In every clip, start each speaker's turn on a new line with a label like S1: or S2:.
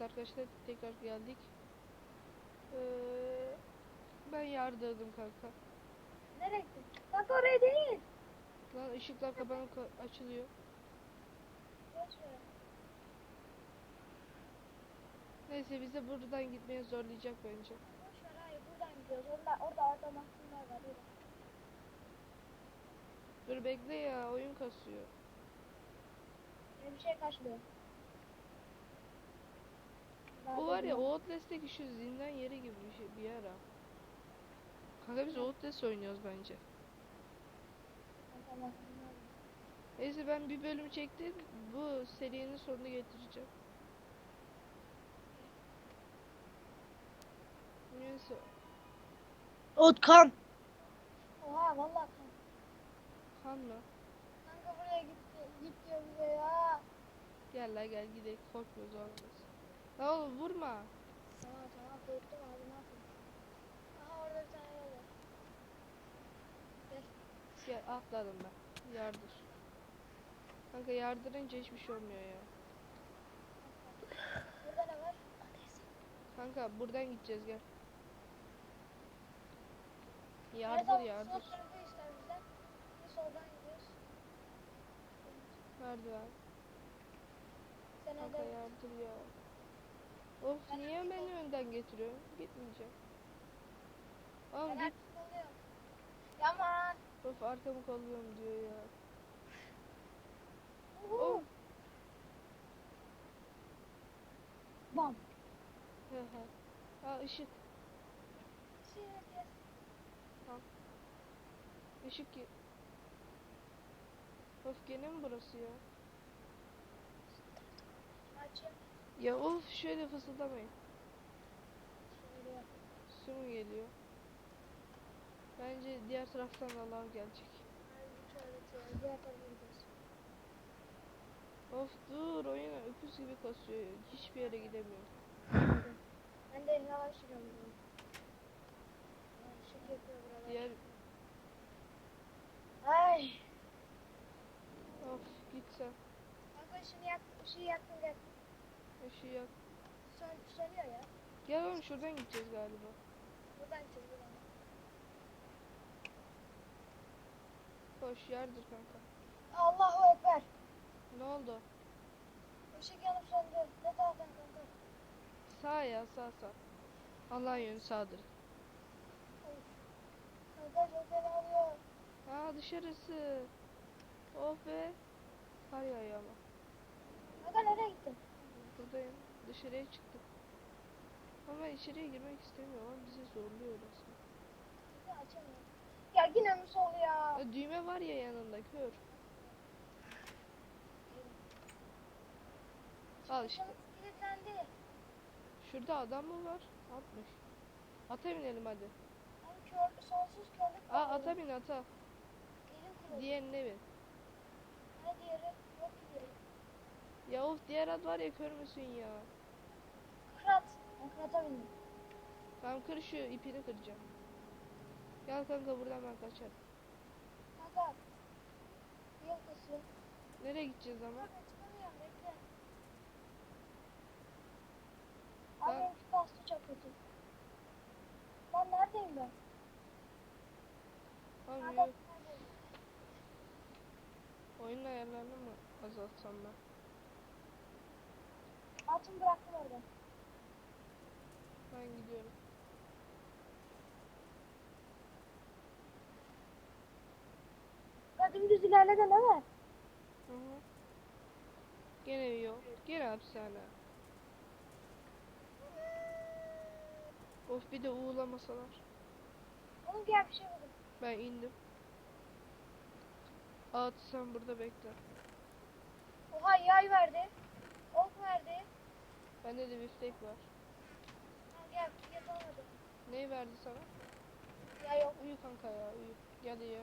S1: Evet arkadaşlar tekrar geldik. Ee, ben yardırdım kanka.
S2: Gittin? Kanka oraya değil.
S1: Lan ışıklar kapanıp ka- açılıyor. Neyse bize buradan gitmeye zorlayacak bence.
S2: Boş ver hayır buradan gidiyoruz. Orada, orada orada mahkumlar var.
S1: Dur bekle ya oyun kasıyor.
S2: Bir şey kaçmıyor.
S1: Bu var ya Outlast'teki şu zindan yeri gibi bir şey bir ha. Kanka biz Outlast oynuyoruz bence. Neyse ben bir bölüm çektim. Bu serinin sonunu getireceğim. Neyse.
S3: Utkan.
S2: Oha vallahi kanka.
S1: Han mı?
S2: Kanka buraya gitti. Git diyor bize ya.
S1: Gel la gel gidelim korkmuyoruz o La oğlum vurma.
S2: Tamam tamam korktum abi ne yapayım. Aha orada bir tane yol var.
S1: Gel atladım ben. Yardır. Kanka yardırınca hiçbir şey olmuyor ya.
S2: Burada ne var?
S1: Kanka buradan gideceğiz gel. Yardır yardır.
S2: Sol tarafı ister bizden. Biz soldan gidiyoruz.
S1: Merdiven.
S2: Sen
S1: Kanka yardır ya. Of niye beni önden getiriyorsun? Gitmeyeceğim. Oğlum
S2: Ben
S1: git.
S2: artık oluyorum. Yaman.
S1: Of arkamı kolluyorum diyor ya. Of.
S2: Bam.
S1: He he. Aa ışık.
S2: Şey, yes.
S1: Işık ki. Of gene mi burası ya? Ya of şöyle fısıldamayın.
S2: Şöyle.
S1: Su mu geliyor? Bence diğer taraftan da lav gelecek. Of dur oyun öküz gibi kasıyor. Hiçbir yere gidemiyorum.
S2: Ben de yavaş yapıyor buralar.
S1: Diğer
S2: Ay.
S1: of git sen.
S2: Kanka ışığı yak, ışığı yaktım gel.
S1: Işığı yak.
S2: Sön, sönüyor ya.
S1: Gel oğlum şuradan gideceğiz galiba.
S2: Buradan çık buradan.
S1: Koş yardır kanka.
S2: Allahu Ekber.
S1: Ne oldu?
S2: Işık yanıp söndü. Ne taraftan kanka?
S1: Sağ ya sağ sağ. Allah yönü sağdır.
S2: Kanka çok fena oluyor.
S1: Aa dışarısı. Of be. Kar yağıyor ama.
S2: Kanka nereye gittin?
S1: Buradayım. Dışarıya çıktım. Ama içeriye girmek istemiyorum ama bizi zorluyor orası.
S2: Kanka açamıyorum. Ya yine mi sol ya?
S1: Ya düğme var ya yanında kör. Al işte.
S2: Kilitlendi.
S1: Şurada adam mı var? Atmış. Ata binelim hadi.
S2: Abi kör, sonsuz körlük
S1: Aa ata bin ata. Diğerine bin.
S2: Ne diğeri.
S1: Of diğer at var ya kör müsün ya?
S2: Kırat. Ben kırata bindim.
S1: Tamam kır şu ipini kıracağım. Gel kanka buradan ben kaçarım.
S2: Kanka. Yıl kısıyor.
S1: Nereye gideceğiz ama?
S2: Kanka çıkamıyorum bekle.
S1: Ben-
S2: Abi benimki kastı çok kötü. Lan neredeyim ben?
S1: Abi
S2: Kanka
S1: yok. Oyun ayarlarını mı azaltsam ben?
S2: Altımı bıraktım orada.
S1: Ben gidiyorum.
S2: Ya dümdüz ilerledin değil mi?
S1: Hı hı. Gene yok. Gene hapishane. Of bir de uğulamasalar.
S2: Oğlum gel bir şey buldum.
S1: Ben indim. At sen burada bekle.
S2: Oha yay verdi. Ok verdi.
S1: Bende de biftek var.
S2: Gel hadi.
S1: Neyi verdi sana?
S2: Ya yok.
S1: Uyu kanka ya uyu. Gel ya.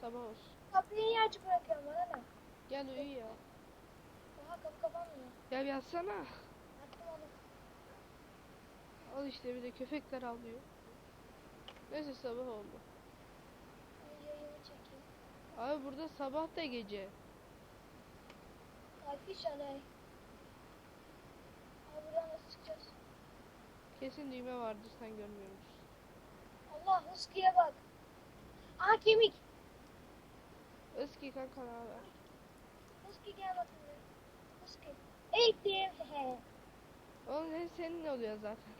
S1: Sabah olsun.
S2: Kapıyı niye açık bırakıyorum bana ne?
S1: Gel uyu ya.
S2: Oha kapı kapanmıyor.
S1: Gel yatsana.
S2: Attım onu.
S1: Al işte bir de köpekler avlıyor. Neyse sabah oldu.
S2: Çekeyim.
S1: Abi burada sabah da gece.
S2: Kalkış alay. Abi
S1: Kesin düğme vardır sen görmüyor musun?
S2: Allah Husky'ye bak. Aha kemik.
S1: Özki kanka ne haber?
S2: Husky gel bakayım. Husky. Eğitim. He.
S1: Oğlum hep senin oluyor zaten.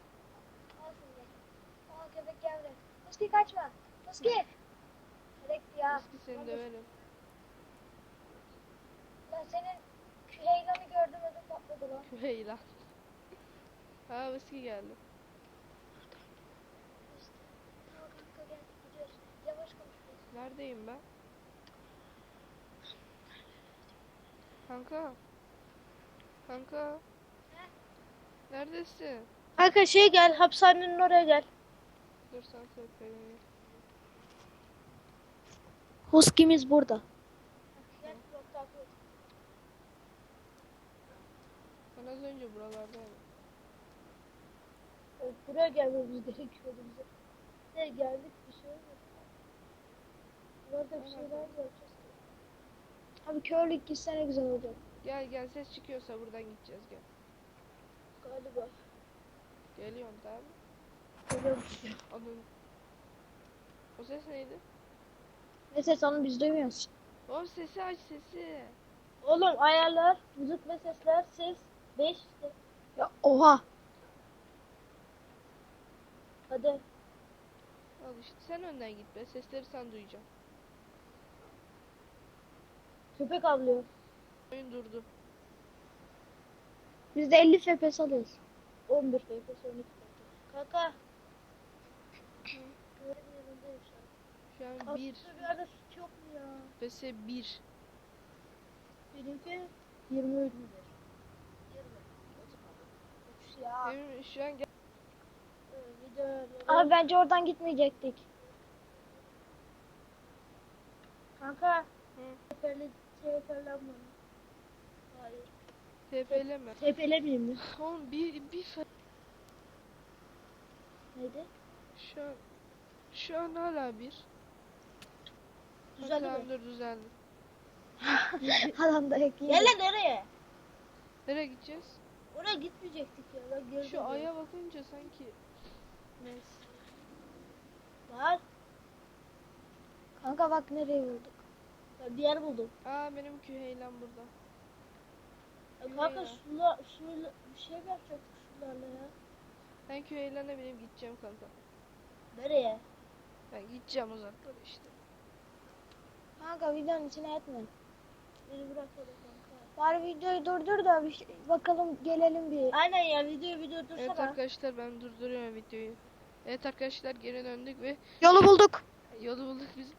S2: Al şimdi. Aa köpek geldi. Husky kaçma. Husky. Direkt ya.
S1: Özki seni döverim.
S2: Ben senin küheylanı gördüm ödüm patladı lan.
S1: Küvey lan. Ha Özki geldi.
S2: İşte. Tamam kanka gel gidiyoruz. Yavaş konuş biraz.
S1: Neredeyim ben? Kanka. Kanka. Neredesin?
S3: Kanka şey gel hapishanenin oraya gel.
S1: Dur sen söyle.
S3: Husky'miz burada.
S1: Ben az önce buralardaydım.
S3: Buraya gelmemiz gerekiyordu bize. Ne geldik bir şey olmadı. Burada bir şeyler yapacağız. Abi körlük gitse ne güzel olacak.
S1: Gel gel ses çıkıyorsa buradan gideceğiz gel.
S3: Galiba.
S1: Geliyorum tamam. Onun... O ses neydi?
S3: Ne ses onu biz duymuyoruz.
S1: O sesi aç sesi.
S3: Oğlum ayarlar, müzik ve sesler, ses 5 işte. Ya oha. Hadi.
S1: Al işte sen önden git be. Sesleri sen duyacaksın.
S3: Köpek avlıyor.
S1: Oyun durdu.
S3: Biz de 50 FPS alıyoruz. 11 FPS, 12 FPS. Yerindeyim şu an.
S1: Şu an
S3: Aslında
S1: 1
S3: bir yerde süt yok mu ya?
S1: FPS 1.
S3: Benimki 20 ödüldür. 20. Uç ya.
S1: Benim şu an gel
S3: Abi bence oradan gitmeyecektik. Kanka.
S1: Hı.
S3: Tepelenme. Hayır.
S1: TP'leme.
S3: Tepelemeyeyim mi?
S1: Oğlum bir bir fe-
S3: Neydi?
S1: şu an şu an hala bir.
S3: Düzeldi mi?
S1: dur düzeldi.
S3: Adam da ekleyeyim. Gel nereye?
S1: Nereye gideceğiz?
S3: Oraya gitmeyecektik ya. Ben gördüm.
S1: Şu aya bakınca sanki neyse.
S3: Var. Kanka bak nereye bulduk. Bir yer buldum.
S1: Aa benim küheylan burada.
S3: Ya kanka sula, suyla bir şey mi yapacaktık sularla ya?
S1: Ben küheylana binip gideceğim kanka.
S3: Nereye?
S1: Ben gideceğim uzaklara işte.
S3: Kanka videonun içine etme. Beni bırak öyle kanka. Bari videoyu durdur da bir şey, bakalım gelelim bir. Aynen ya videoyu video dursana.
S1: Evet arkadaşlar ben durduruyorum videoyu. Evet arkadaşlar geri döndük ve
S3: Yolu bulduk.
S1: yolu bulduk biz.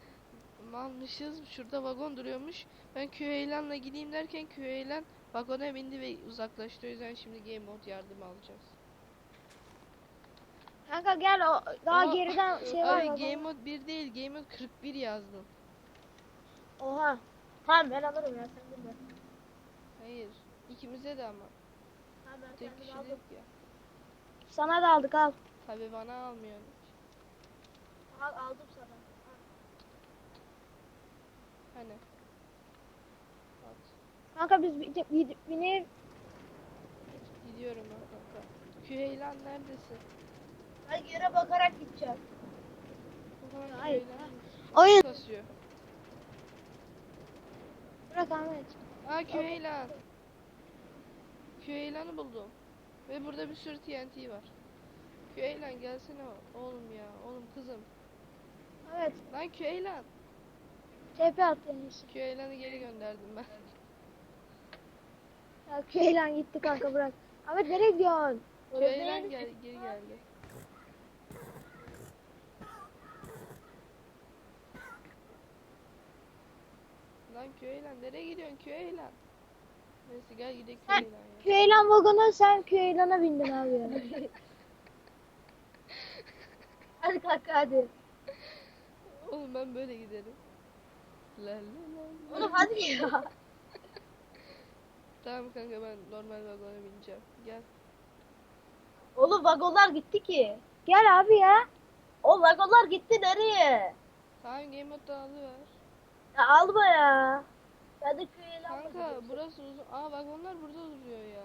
S1: Malmışız. Şurada vagon duruyormuş. Ben küheylanla gideyim derken küheylan vagona bindi ve uzaklaştı. O yüzden şimdi game mode yardım alacağız.
S3: Kanka gel o daha
S1: Ama-
S3: geriden şey var.
S1: Abi
S3: bak.
S1: game mode 1 değil game mode 41 yazdım.
S3: Oha. Tamam ben alırım ya sen bilme.
S1: Hayır. ikimize de ama.
S3: Tamam ben
S1: Tek kişilik
S3: aldım.
S1: ya.
S3: Sana da aldık al.
S1: Tabi bana almıyorsun.
S3: Al aldım sana.
S1: Hani. At.
S3: Kanka biz bir, binip
S1: Gidiyorum ben kanka. Küheylan neredesin?
S3: ben yere bakarak gideceğim. Hayır. Oyun.
S1: kasıyor.
S3: Bırak Ahmet.
S1: Aa Küheylan. Küheylan'ı buldum. Ve burada bir sürü TNT var. Küheylan gelsene oğlum ya. Oğlum kızım.
S3: Evet.
S1: Lan Küheylan.
S3: TP at en iyisi.
S1: Küheylan'ı geri gönderdim ben.
S3: Ya Köylan gitti kanka bırak. Ahmet nereye gidiyorsun?
S1: Küheylan gel geri geldi. Lan Küheylan nereye gidiyorsun Küheylan? Neyse gel gidelim. Küheylan ya.
S3: Köylan vagona sen Köylan'a bindin abi ya. hadi kanka hadi.
S1: Oğlum ben böyle giderim. La la la. la.
S3: Oğlum hadi ya.
S1: Tamam kanka ben normal vagona bineceğim. Gel.
S3: Oğlum vagonlar gitti ki. Gel abi ya. O vagonlar gitti nereye?
S1: Tamam game mode alıver.
S3: Ya alma ya. Ben de Köylan
S1: Kanka burası uzun. Aa vagonlar burada duruyor ya.